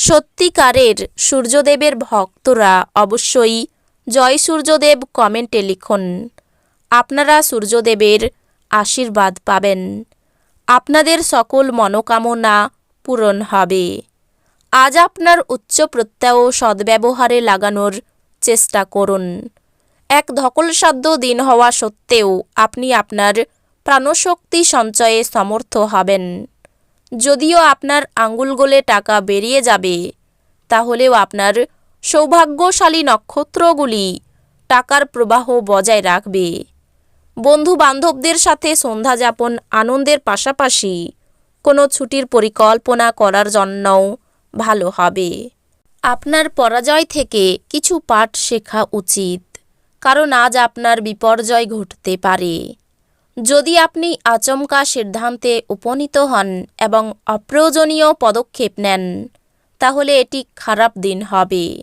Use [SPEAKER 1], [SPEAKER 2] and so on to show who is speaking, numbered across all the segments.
[SPEAKER 1] সত্যিকারের সূর্যদেবের ভক্তরা অবশ্যই জয় সূর্যদেব কমেন্টে লিখুন। আপনারা সূর্যদেবের আশীর্বাদ পাবেন। আপনাদের সকল মনোকামনা পূরণ হবে। আজ আপনার উচ্চ প্রত্যয় সদ্ব্যবহারে লাগানোর চেষ্টা করুন। এক ধকলসাধ্য দিন হওয়া সত্ত্বেও আপনি আপনার প্রাণশক্তি সঞ্চয়ে সমর্থ হবেন। যদিও আপনার আঙ্গুল গোলে টাকা বেরিয়ে যাবে, তাহলেও আপনার সৌভাগ্যশালী নক্ষত্রগুলি টাকার প্রবাহ বজায় রাখবে। বন্ধু বান্ধবদের সাথে সন্ধ্যা যাপন আনন্দের পাশাপাশি কোনো ছুটির পরিকল্পনা করার জন্যও ভালো হবে। আপনার পরাজয় থেকে কিছু পাঠ শেখা উচিত, কারণ আজ আপনার বিপর্যয় ঘটতে পারে। যদি আপনি আচমকা সিদ্ধান্তে উপনীত হন এবং অপ্রয়োজনীয় পদক্ষেপ নেন, তাহলে এটি খারাপ দিন হবে।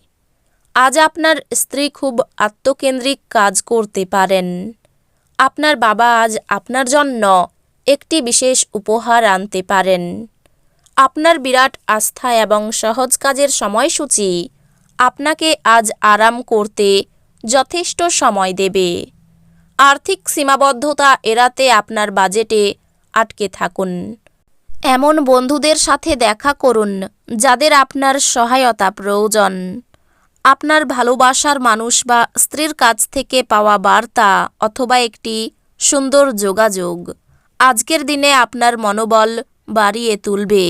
[SPEAKER 1] আজ আপনার স্ত্রী খুব আত্মকেন্দ্রিক কাজ করতে পারেন। আপনার বাবা আজ আপনার জন্য একটি বিশেষ উপহার আনতে পারেন। আপনার বিরাট আস্থা এবং সহজ কাজের সময়সূচি আপনাকে আজ আরাম করতে যথেষ্ট সময় দেবে। আর্থিক সীমাবদ্ধতা এড়াতে আপনার বাজেটে আটকে থাকুন। এমন বন্ধুদের সাথে দেখা করুন, যাদের আপনার সহায়তা প্রয়োজন। আপনার ভালোবাসার মানুষ বা স্ত্রীর কাছ থেকে পাওয়া বার্তা অথবা একটি সুন্দর যোগাযোগ আজকের দিনে আপনার মনোবল বাড়িয়ে তুলবে।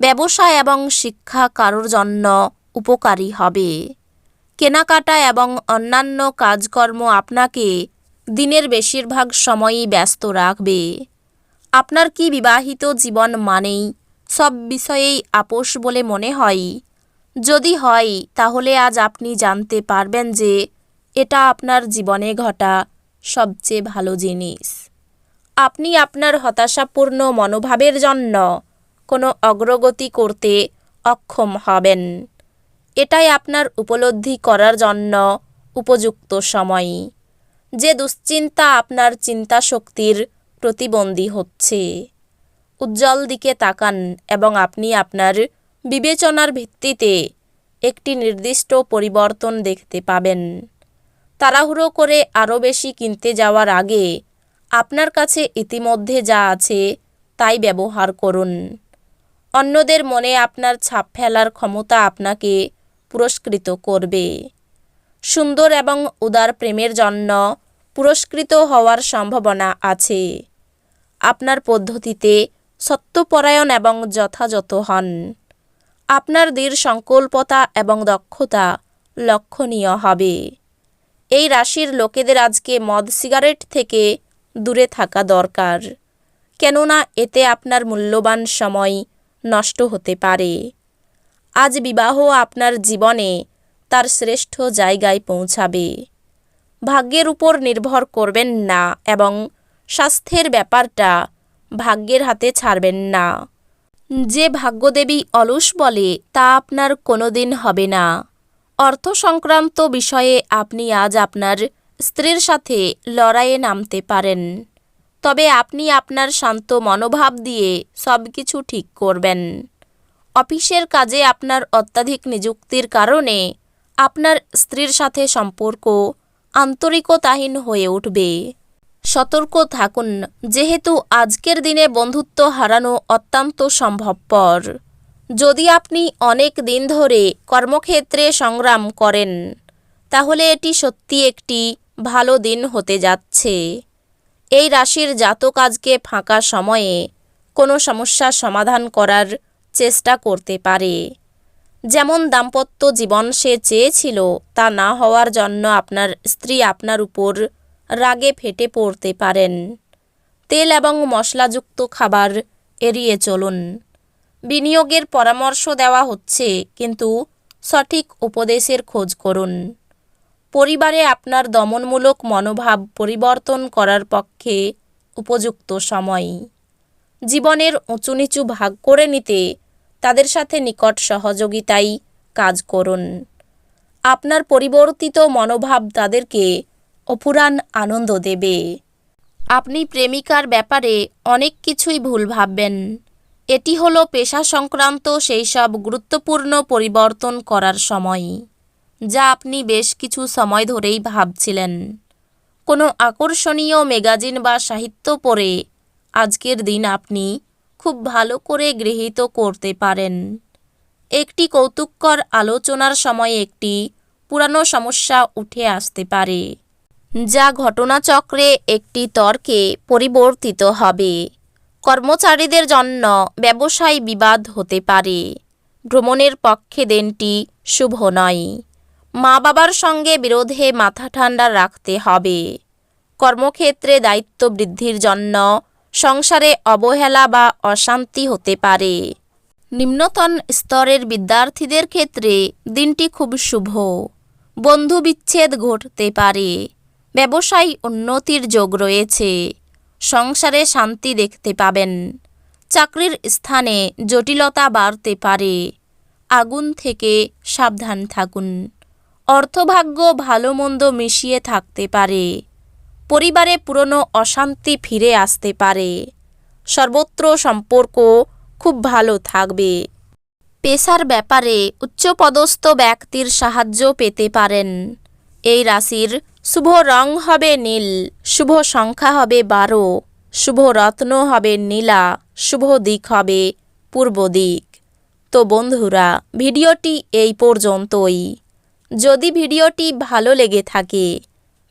[SPEAKER 1] ব্যবসা এবং শিক্ষা কারোর জন্য উপকারী হবে। কেনাকাটা এবং অন্যান্য কাজকর্ম আপনাকে দিনের বেশিরভাগ সময়ই ব্যস্ত রাখবে। আপনার কি বিবাহিত জীবন মানেই সব বিষয়েই আপোষ বলে মনে হয়? যদি হয়, তাহলে আজ আপনি জানতে পারবেন যে এটা আপনার জীবনে ঘটা সবচেয়ে ভালো জিনিস। আপনি আপনার হতাশাপূর্ণ মনোভাবের জন্য কোনো অগ্রগতি করতে অক্ষম হবেন। এটাই আপনার উপলব্ধি করার জন্য উপযুক্ত সময়। যে দুশ্চিন্তা আপনার চিন্তা শক্তির প্রতিবন্ধী হচ্ছে। উজ্জ্বল দিকে তাকান এবং আপনি আপনার বিবেচনার ভিত্তিতে একটি নির্দিষ্ট পরিবর্তন দেখতে পাবেন। তাড়াহুড়ো করে আরও বেশি কিনতে যাওয়ার আগে আপনার কাছে ইতিমধ্যে যা আছে তাই ব্যবহার করুন। অন্যদের মনে আপনার ছাপ ফেলার ক্ষমতা আপনাকে পুরস্কৃত করবে। সুন্দর এবং উদার প্রেমের জন্য পুরস্কৃত হওয়ার সম্ভাবনা আছে। আপনার পদ্ধতিতে সত্যপরায়ণ এবং যথাযথ হন। আপনার দৃঢ় সংকল্পতা এবং দক্ষতা লক্ষণীয় হবে। এই রাশির লোকেদের আজকে মদ সিগারেট থেকে দূরে থাকা দরকার, কেননা এতে আপনার মূল্যবান সময় নষ্ট হতে পারে। আজ বিবাহ আপনার জীবনে তার শ্রেষ্ঠ জায়গায় পৌঁছাবে। ভাগ্যের উপর নির্ভর করবেন না এবং স্বাস্থ্যের ব্যাপারটা ভাগ্যের হাতে ছাড়বেন না। যে ভাগ্যদেবী অলস বলে, তা আপনার কোনো দিন হবে না। অর্থ সংক্রান্ত বিষয়ে আপনি আজ আপনার স্ত্রীর সাথে লড়াইয়ে নামতে পারেন। তবে আপনি আপনার শান্ত মনোভাব দিয়ে সব কিছু ঠিক করবেন। অফিসের কাজে আপনার অত্যাধিক নিযুক্তির কারণে আপনার স্ত্রীর সাথে সম্পর্ক আন্তরিকতাহীন হয়ে উঠবে। সতর্ক থাকুন, যেহেতু আজকের দিনে বন্ধুত্ব হারানো অত্যন্ত সম্ভবপর। যদি আপনি অনেক দিন ধরে কর্মক্ষেত্রে সংগ্রাম করেন, তাহলে এটি সত্যি একটি ভালো দিন হতে যাচ্ছে। এই রাশির জাতক আজকে ফাঁকা সময়ে কোনো সমস্যার সমাধান করার চেষ্টা করতে পারে। যেমন দাম্পত্য জীবন সে চেয়েছিল, তা না হওয়ার জন্য আপনার স্ত্রী আপনার উপর রাগে ফেটে পড়তে পারেন। তেল এবং মশলাযুক্ত খাবার এড়িয়ে চলুন। বিনিয়োগের পরামর্শ দেওয়া হচ্ছে, কিন্তু সঠিক উপদেশের খোঁজ করুন। পরিবারে আপনার দমনমূলক মনোভাব পরিবর্তন করার পক্ষে উপযুক্ত সময়। জীবনের উঁচু নিচু ভাগ করে নিতে তাদের সাথে নিকট সহযোগিতাই কাজ করুন। আপনার পরিবর্তিত মনোভাব তাদেরকে অপুরাণ আনন্দ দেবে। আপনি প্রেমিকার ব্যাপারে অনেক কিছুই ভুল ভাববেন। এটি হলো পেশা সংক্রান্ত সেই সব গুরুত্বপূর্ণ পরিবর্তন করার সময়, যা আপনি বেশ কিছু সময় ধরেই ভাবছিলেন। কোনো আকর্ষণীয় ম্যাগাজিন বা সাহিত্য পড়ে আজকের দিন আপনি খুব ভালো করে গৃহীত করতে পারেন। একটি কৌতুককর আলোচনার সময় একটি পুরানো সমস্যা উঠে আসতে পারে, যা ঘটনাচক্রে একটি তর্কে পরিবর্তিত হবে। কর্মচারীদের জন্য ব্যবসায় বিবাদ হতে পারে। ভ্রমণের পক্ষে দিনটি শুভ নয়। মা বাবার সঙ্গে বিরোধে মাথা ঠান্ডা রাখতে হবে। কর্মক্ষেত্রে দায়িত্ব বৃদ্ধির জন্য সংসারে অবহেলা বা অশান্তি হতে পারে। নিম্নতন স্তরের বিদ্যার্থীদের ক্ষেত্রে দিনটি খুব শুভ। বন্ধু বিচ্ছেদ ঘটতে পারে। ব্যবসায়ী উন্নতির যোগ রয়েছে। সংসারে শান্তি দেখতে পাবেন। চাকরির স্থানে জটিলতা বাড়তে পারে। আগুন থেকে সাবধান থাকুন। অর্থভাগ্য ভালো মন্দ মিশিয়ে থাকতে পারে। পরিবারে পুরনো অশান্তি ফিরে আসতে পারে। সর্বত্র সম্পর্ক খুব ভালো থাকবে। পেশার ব্যাপারে উচ্চপদস্থ ব্যক্তির সাহায্য পেতে পারেন। এই রাশির শুভ রং হবে নীল, শুভ সংখ্যা হবে বারো, শুভ রত্ন হবে নীলা, শুভ দিক হবে পূর্ব দিক। তো বন্ধুরা, ভিডিওটি এই পর্যন্তই। যদি ভিডিওটি ভালো লেগে থাকে